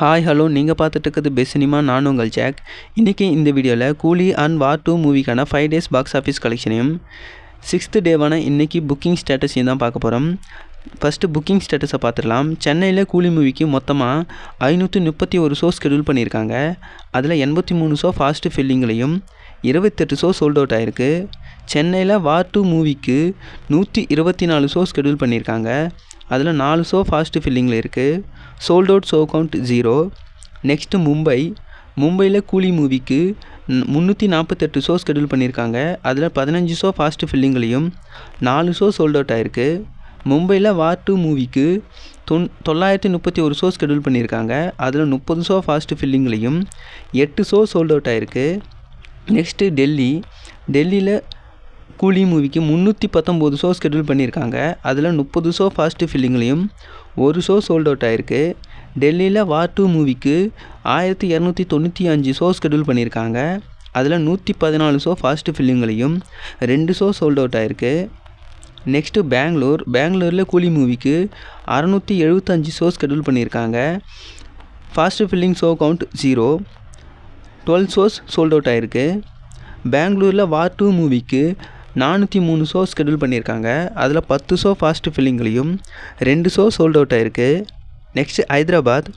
Hi hello நீங்கள் பார்த்துட்டு இருக்கிறது பெஸ்ட் சினிமா நான் உங்கள் ஜாக் இன்றைக்கி இந்த வீடியோவில் கூலி அண்ட் வார் டூ மூவிக்கான ஃபைவ் டேஸ் பாக்ஸ் ஆஃபீஸ் கலெக்ஷனையும் சிக்ஸ்த்து டேவான இன்றைக்கி புக்கிங் ஸ்டேட்டஸையும் தான் பார்க்க போகிறோம் ஃபஸ்ட்டு புக்கிங் ஸ்டேட்டஸை பார்த்துடலாம். சென்னையில் கூலி மூவிக்கு மொத்தமாக ஐநூற்றி முப்பத்தி ஒரு ஷோ ஸ்கெடியூல் பண்ணியிருக்காங்க. அதில் எண்பத்தி மூணு ஷோ ஃபாஸ்ட்டு ஃபில்லிங்லேயும் இருபத்தெட்டு ஷோ சோல்ட் அவுட் ஆயிருக்கு. சென்னையில் வார் டூ மூவிக்கு நூற்றி இருபத்தி நாலு ஷோ ஸ்கெடியூல் பண்ணியிருக்காங்க. அதில் நாலு ஷோ ஃபாஸ்ட்டு ஃபில்லிங்கில் இருக்குது sold out show count zero next Mumbai மும்பையில் கூலி மூவிக்கு முந்நூற்றி நாற்பத்தெட்டு ஷோ ஸ்கெடியூல் பண்ணியிருக்காங்க. அதில் பதினஞ்சு ஷோ ஃபாஸ்ட்டு ஃபில்லிங்லேயும் நாலு ஷோ சோல்ட் அவுட் ஆயிருக்கு. மும்பையில் வார் டூ மூவிக்கு தொன் தொள்ளாயிரத்தி முப்பத்தி ஒரு ஷோ ஸ்கெடியூல் பண்ணியிருக்காங்க. அதில் முப்பது ஷோ ஃபாஸ்ட்டு ஃபில்லிங்லேயும் எட்டு ஷோ சோல்ட் அவுட் ஆயிருக்கு. நெக்ஸ்ட்டு டெல்லி டெல்லியில் கூலி மூவிக்கு முந்நூற்றி பத்தொம்போது ஷோ ஸ்கெடியூல் பண்ணியிருக்காங்க. அதில் முப்பது ஷோ ஃபாஸ்ட்டு ஃபில்லிங்லேயும் ஒரு ஷோ சோல்ட் அவுட் ஆயிருக்கு. டெல்லியில் வார் டூ மூவிக்கு ஆயிரத்தி இரநூத்தி தொண்ணூற்றி அஞ்சு ஷோ ஸ்கெடியூல் பண்ணியிருக்காங்க. அதில் நூற்றி பதினாலு ஷோ ஃபாஸ்ட்டு ஃபில்லிங்லேயும் ரெண்டு ஷோ சோல்ட் அவுட் ஆயிருக்கு. நெக்ஸ்ட்டு பெங்களூர் பெங்களூரில் கூலி மூவிக்கு அறநூற்றி எழுபத்தஞ்சு ஷோ ஸ்கெடியூல் பண்ணியிருக்காங்க. Fast filling show count zero twelve shows sold out ஆயிருக்கு. பெங்களூரில் வார் டூ மூவிக்கு நானூற்றி மூணு ஷோ ஸ்கெடியூல் பண்ணியிருக்காங்க. அதில் பத்து ஷோ ஃபாஸ்ட்டு ஃபில்லிங்லேயும் ரெண்டு ஷோ சோல்ட் அவுட் ஆயிருக்கு. நெக்ஸ்ட் ஹைதராபாத்.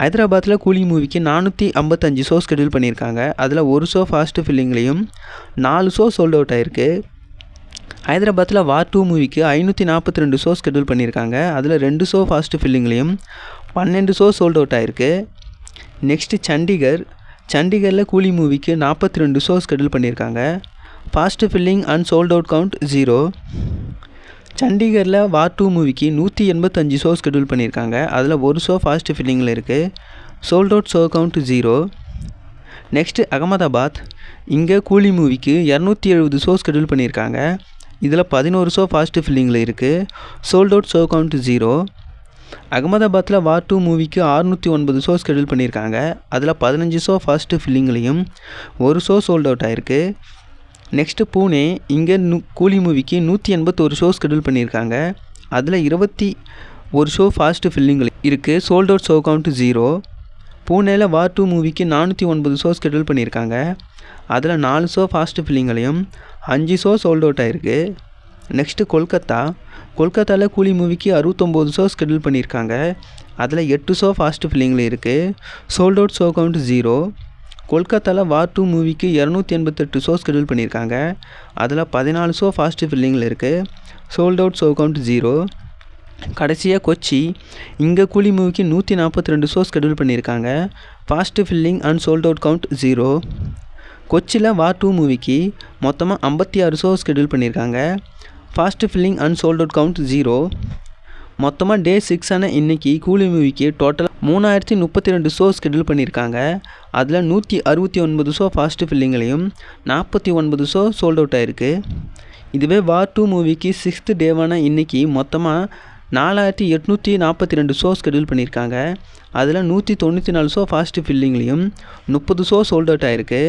ஹைதராபாத்தில் கூலி மூவிக்கு நானூற்றி ஐம்பத்தஞ்சு ஷோ ஸ்கெடியூல் பண்ணியிருக்காங்க. அதில் ஒரு ஷோ ஃபாஸ்ட்டு ஃபில்லிங்லேயும் நாலு ஷோ சோல்ட் அவுட் ஆயிருக்கு. ஹைதராபாத்தில் வார் டூ மூவிக்கு ஐநூற்றி நாற்பத்தி ரெண்டு ஷோ ஸ்கெடியூல் பண்ணியிருக்காங்க. அதில் ரெண்டு ஷோ ஃபாஸ்ட்டு ஃபில்லிங்லேயும் பன்னெண்டு ஷோ சோல்ட் அவுட் ஆயிருக்கு. நெக்ஸ்ட்டு சண்டிகர். சண்டிகரில் கூலி மூவிக்கு நாற்பத்தி ரெண்டு ஷோ ஸ்கெடியூல் பண்ணியிருக்காங்க. Fast filling and sold out count zero சண்டிகரில் வார் டூ மூவிக்கு நூற்றி எண்பத்தஞ்சு ஷோ ஷெடியூல் பண்ணியிருக்காங்க. அதில் ஒரு ஷோ ஃபாஸ்ட்டு ஃபில்லிங்கில் இருக்குது sold out show count zero next Ahmedabad இங்கே கூலி மூவிக்கு இரநூத்தி எழுபது ஷோ ஷெடியூல் பண்ணியிருக்காங்க. இதில் பதினோரு ஷோ ஃபாஸ்ட்டு ஃபில்லிங்கில் இருக்குது sold out show count zero அகமதாபாத்தில் வார் டூ மூவிக்கு அறுநூற்றி ஒன்பது ஷோ ஷெடியூல் பண்ணியிருக்காங்க. அதில் பதினஞ்சு ஷோ ஃபாஸ்ட்டு ஃபில்லிங்லேயும் ஒரு ஷோ சோல்ட் அவுட் ஆயிருக்கு. நெக்ஸ்ட்டு பூனே இங்கே நூ கூலி மூவிக்கு நூற்றி எண்பத்தோரு ஷோ ஸ்கெடியூல் பண்ணியிருக்காங்க. அதில் இருபத்தி ஒரு ஷோ ஃபாஸ்ட்டு ஃபில்லிங்கில் இருக்குது sold out show count zero பூனேயில் வார் டூ மூவிக்கு நானூற்றி ஒன்பது ஷோ ஸ்கெடியூல் பண்ணியிருக்காங்க. அதில் நாலு ஷோ ஃபாஸ்ட்டு ஃபில்லிங்லையும் அஞ்சு ஷோ சோல்ட் அவுட் ஆகிருக்கு நெக்ஸ்ட்டு கொல்கத்தா. கொல்கத்தாவில் கூலி மூவிக்கு அறுபத்தொம்போது ஷோ ஸ்கெடியூல் பண்ணியிருக்காங்க. அதில் எட்டு ஷோ ஃபாஸ்ட்டு ஃபில்லிங்கில் இருக்குது sold out show count zero கொல்கத்தாவில் வார் டூ மூவிக்கு இரநூத்தி எண்பத்தெட்டு ஷோ ஸ்கெடியூல் பண்ணியிருக்காங்க. அதில் பதினாலு ஷோ ஃபாஸ்ட்டு ஃபில்லிங்கில் இருக்குது sold out show count zero கடைசியாக கொச்சி. இங்கே கூலி மூவிக்கு நூற்றி நாற்பத்தி ரெண்டு ஷோ ஸ்கெடியூல் பண்ணியிருக்காங்க. Fast filling and sold out count zero கொச்சியில் வார் டூ மூவிக்கு மொத்தமாக ஐம்பத்தி ஆறு ஷோ ஸ்கெடியூல் பண்ணியிருக்காங்க. Fast filling and sold out count zero மொத்தமாக டே சிக்ஸான இன்றைக்கி கூலி மூவிக்கு டோட்டலாக மூணாயிரத்தி முப்பத்தி ரெண்டு ஷோ ஸ்கெடியூல் பண்ணியிருக்காங்க. அதில் நூற்றி அறுபத்தி ஒன்பது ஷோ ஃபாஸ்ட்டு ஃபில்லிங்லேயும் நாற்பத்தி ஒன்பது ஷோ சோல்ட் அவுட் ஆயிருக்கு. இதுவே வார் டூ மூவிக்கு சிக்ஸ்த்து டேவான இன்றைக்கி மொத்தமாக நாலாயிரத்தி எட்நூற்றி நாற்பத்தி ரெண்டு ஷோ ஸ்கெடியூல் பண்ணியிருக்காங்க. அதில் நூற்றி தொண்ணூற்றி நாலு ஷோ ஃபாஸ்ட்டு ஃபில்லிங்லேயும் முப்பது ஷோ சோல்ட் அவுட் ஆயிருக்கு.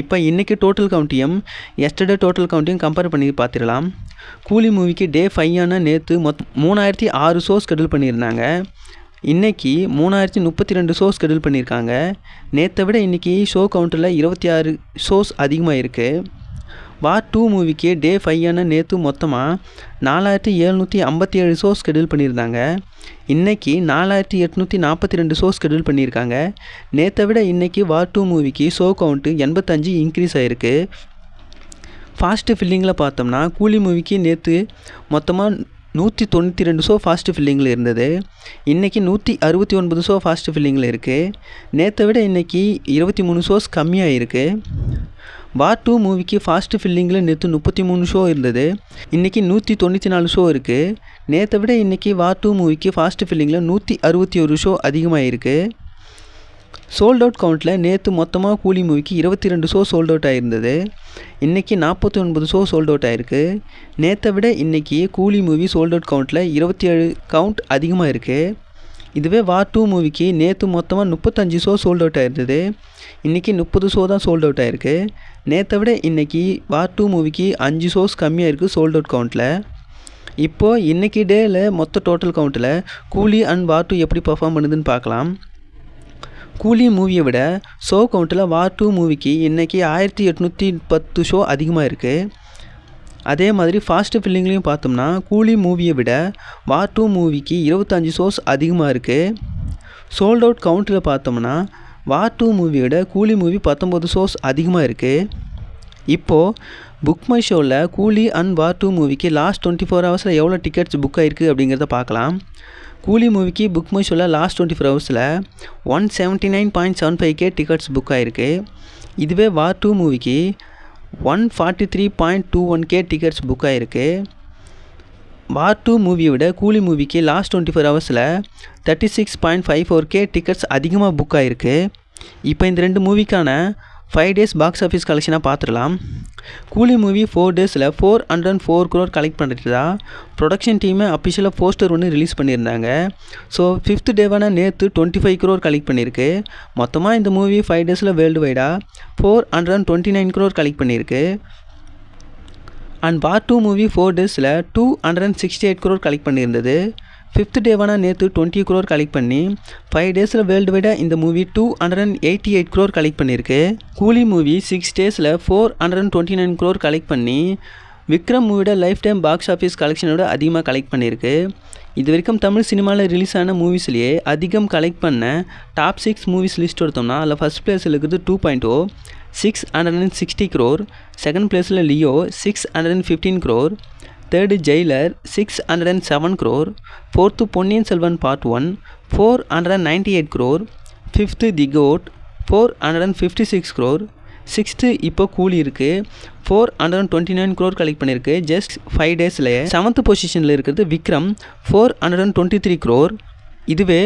இப்போ இன்றைக்கி டோட்டல் கவுண்ட்டையும் எஸ்டர்டே டோட்டல் கவுண்ட்டையும் கம்பேர் பண்ணி பார்த்துடலாம். கூலி மூவிக்கு டே ஃபைவான நேற்று மொத் மூணாயிரத்தி ஆறு ஷோ ஸ்கெடியூல் பண்ணியிருந்தாங்க. இன்றைக்கி மூணாயிரத்தி முப்பத்தி ரெண்டு ஷோ ஸ்கெடியூல் பண்ணியிருக்காங்க. நேற்றை விட இன்றைக்கி ஷோ கவுண்ட்டில் இருபத்தி ஆறு ஷோஸ் அதிகமாக இருக்குது வார் டூ மூவிக்கு டே ஃபையான நேற்று மொத்தமாக நாலாயிரத்தி எழுநூற்றி ஐம்பத்தி ஏழு ஷோ ஸ்கெடியூல் பண்ணியிருந்தாங்க. இன்றைக்கி நாலாயிரத்தி எட்நூற்றி நாற்பத்தி ரெண்டு ஷோ ஸ்கெடியூல் பண்ணியிருக்காங்க. நேற்றை விட இன்றைக்கி வார் டூ மூவிக்கு ஷோ கவுண்ட்டு எண்பத்தஞ்சு இன்க்ரீஸ் ஆகிருக்கு ஃபாஸ்ட்டு ஃபில்லிங்கில் பார்த்தோம்னா கூலி மூவிக்கு நேற்று மொத்தமாக நூற்றி தொண்ணூற்றி ரெண்டு ஷோ ஃபாஸ்ட்டு ஃபில்லிங்கில் இருந்தது. இன்றைக்கி நூற்றி அறுபத்தி ஒன்பது ஷோ ஃபாஸ்ட்டு ஃபில்லிங்கில் இருக்குது நேற்றை விட இன்றைக்கி இருபத்தி மூணு ஷோஸ் கம்மியாக இருக்குது வார் டூ மூவிக்கு ஃபாஸ்ட்டு ஃபில்லிங்கில் நேற்று முப்பத்தி மூணு ஷோ இருந்தது. இன்றைக்கி நூற்றி தொண்ணூற்றி நாலு ஷோ இருக்குது நேற்றை விட இன்றைக்கி வார் டூ மூவிக்கு ஃபாஸ்ட் ஃபில்லிங்கில் நூற்றி அறுபத்தி ஒரு ஷோ அதிகமாக இருக்குது சோல்ட் அவுட் கவுண்ட்டில் நேற்று மொத்தமாக கூலி மூவிக்கு இருபத்தி ரெண்டு ஷோ சோல்ட் அவுட் ஆகிருந்தது இன்றைக்கி நாற்பத்தி ஒன்பது ஷோ சோல்ட் அவுட் ஆகிருக்கு நேற்றை விட இன்றைக்கி கூலி மூவி சோல்ட் அவுட் கவுண்ட்டில் இருபத்தி ஏழு கவுண்ட் அதிகமாக இருக்குது இதுவே வார் டூ மூவிக்கு நேற்று மொத்தமாக முப்பத்தஞ்சு ஷோ சோல்ட் அவுட் ஆயிருந்தது. இன்றைக்கி முப்பது ஷோ தான் சோல்ட் அவுட் ஆயிருக்கு. நேற்றை விட இன்றைக்கி வார் டூ மூவிக்கு அஞ்சு ஷோஸ் கம்மியாக இருக்குது சோல்ட் அவுட் கவுண்ட்டில் இப்போது இன்றைக்கி டேயில் மொத்த டோட்டல் கவுண்ட்டில் கூலி அண்ட் வார் டூ எப்படி பர்ஃபார்ம் பண்ணுதுன்னு பார்க்கலாம் கூலி மூவியை விட ஷோ கவுண்ட்டில் வார் டூ மூவிக்கு இன்றைக்கி ஆயிரத்தி எட்நூற்றி பத்து ஷோ அதிகமாக இருக்குது அதே மாதிரி ஃபாஸ்ட் ஃபில்லிங்லேயும் பார்த்தோம்னா கூலி மூவியை விட வார் டூ மூவிக்கு இருபத்தஞ்சி ஷோஸ் அதிகமாக இருக்குது சோல்ட் அவுட் கவுண்ட்டில் பார்த்தோம்னா வார் டூ மூவியோட கூலி மூவி பத்தொம்போது ஷோஸ் அதிகமாக இருக்குது இப்போது புக் மை ஷோவில் கூலி அண்ட் வார் டூ மூவிக்கு லாஸ்ட் டுவெண்ட்டி ஃபோர் ஹவர்ஸில் எவ்வளோ டிக்கெட்ஸ் புக் ஆகிருக்கு அப்படிங்கிறத பார்க்கலாம். கூலி மூவிக்கு புக் மை ஷோவில் லாஸ்ட் டுவெண்ட்டி ஃபோர் ஹவர்ஸில் one seventy nine point seven five K tickets book ஆகிருக்கு இதுவே வார் டூ மூவிக்கு one forty three point two one K tickets book ஆகிருக்கு வார் டூ மூவியை விட கூலி மூவிக்கு லாஸ்ட் டுவெண்ட்டி ஃபோர் ஹவர்ஸில் thirty six point five four K tickets அதிகமாக புக் ஆகிருக்கு இப்போ இந்த ரெண்டு மூவிக்கான ஃபைவ் டேஸ் பாக்ஸ் ஆஃபீஸ் கலெக்ஷனாக பார்த்துடலாம். கூலி மூவி ஃபோர் டேஸில் four hundred and four crore collect பண்ணிட்டுதா? ப்ரொடக்ஷன் டீமை அஃபிஷியலாக போஸ்டர் ஒன்று ரிலீஸ் பண்ணியிருந்தாங்க. ஸோ ஃபிஃப்த் டேவான நேற்று டுவெண்ட்டி ஃபைவ் க்ரோர் கலெக்ட் பண்ணியிருக்கு. மொத்தமாக இந்த மூவி ஃபைவ் டேஸில் world வைடாக four hundred and twenty nine crore collect பண்ணியிருக்கு. And part two movie four டேஸில் two hundred and sixty eight crore collect பண்ணியிருந்தது. Fifth டேவான நேற்று டுவெண்ட்டி க்ரோர் கலெக்ட் பண்ணி ஃபைவ் டேஸில் வேர்ல்டு வைடாக இந்த movie two hundred and eighty eight crore collect பண்ணியிருக்கு Coolie movie six டேஸில் four hundred and twenty nine crore collect பண்ணி விக்ரம் மூவியோட லைஃப் டைம் பாக்ஸ் ஆஃபீஸ் கலெக்ஷனோட அதிகமாக கலெக்ட் பண்ணியிருக்கு இது வரைக்கும் தமிழ் சினிமாவில் ரிலீஸ் ஆன மூவிஸ்லேயே அதிகம் கலெக்ட் பண்ண டாப் சிக்ஸ் மூவிஸ் லிஸ்ட் எடுத்தோம்னா அதில் ஃபஸ்ட் பிளேஸில் இருக்குது two point O six hundred and sixty crore second பிளேஸில் Leo six hundred and fifteen crore third Jailer six hundred and seven crore fourth Ponniyin Selvan part one four hundred and ninety eight crore fifth the GOAT four hundred and fifty six crore sixth இப்போ கூலி இருக்குது four hundred and twenty nine crore collect பண்ணியிருக்கு just five டேஸ்லேயே seventh பொசிஷனில் இருக்கிறது Vikram four hundred and twenty three crore இதுவே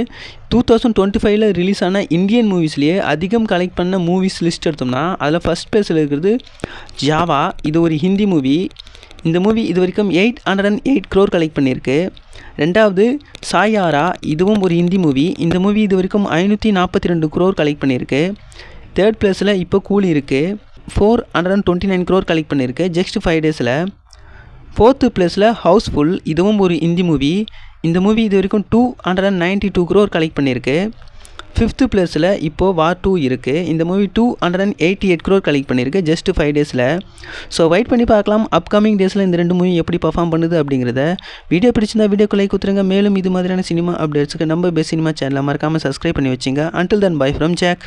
two thousand twenty ஃபைவ்ல release ஆன Indian மூவிஸ்லேயே அதிகம் கலெக்ட் பண்ண மூவிஸ் லிஸ்ட் எடுத்தோம்னா அதில் ஃபஸ்ட் பேஸில் இருக்கிறது ஜாவா இது ஒரு ஹிந்தி மூவி இந்த மூவி இது வரைக்கும் eight hundred and eight crore collect பண்ணியிருக்கு. ரெண்டாவது சாயாரா இதுவும் ஒரு ஹிந்தி மூவி இந்த மூவி இது வரைக்கும் ஐநூற்றி நாற்பத்தி ரெண்டு க்ரோர் கலெக்ட் பண்ணியிருக்கு தேர்ட் ப்ளேஸில் இப்போ கூலி இருக்குது four hundred and twenty nine crore collect பண்ணியிருக்கு ஜஸ்ட் ஃபைவ் டேஸில் ஃபோர்த்து ப்ளேஸில் ஹவுஸ்ஃபுல் இதுவும் ஒரு ஹிந்தி மூவி இந்த மூவி இது வரைக்கும் two hundred and ninety two crore collect பண்ணியிருக்கு. ஃபிஃப்த்து பிளேஸில் இப்போது வார் டூ இருக்குது இந்த movie two hundred and eighty eight crore collect பண்ணியிருக்கு ஜஸ்ட் ஃபைவ் டேஸில் ஸோ வெயிட் பண்ணி பார்க்கலாம். அப்கமிங் டேஸில் இந்த ரெண்டு மூவி எப்படி பர்ஃபார்ம் பண்ணுது அப்படிங்கிறத. வீடியோ பிடிச்சிருந்தா வீடியோ லைக் கொடுத்துருங்க. மேலும் இது மாதிரியான சினிமா அப்டேட்ஸுக்கு நம்ம பெஸ்ட் சினிமா சேனலை மறக்காமல் சப்ஸ்கிரைப் பண்ணி வச்சுங்க. Until then bye from Jack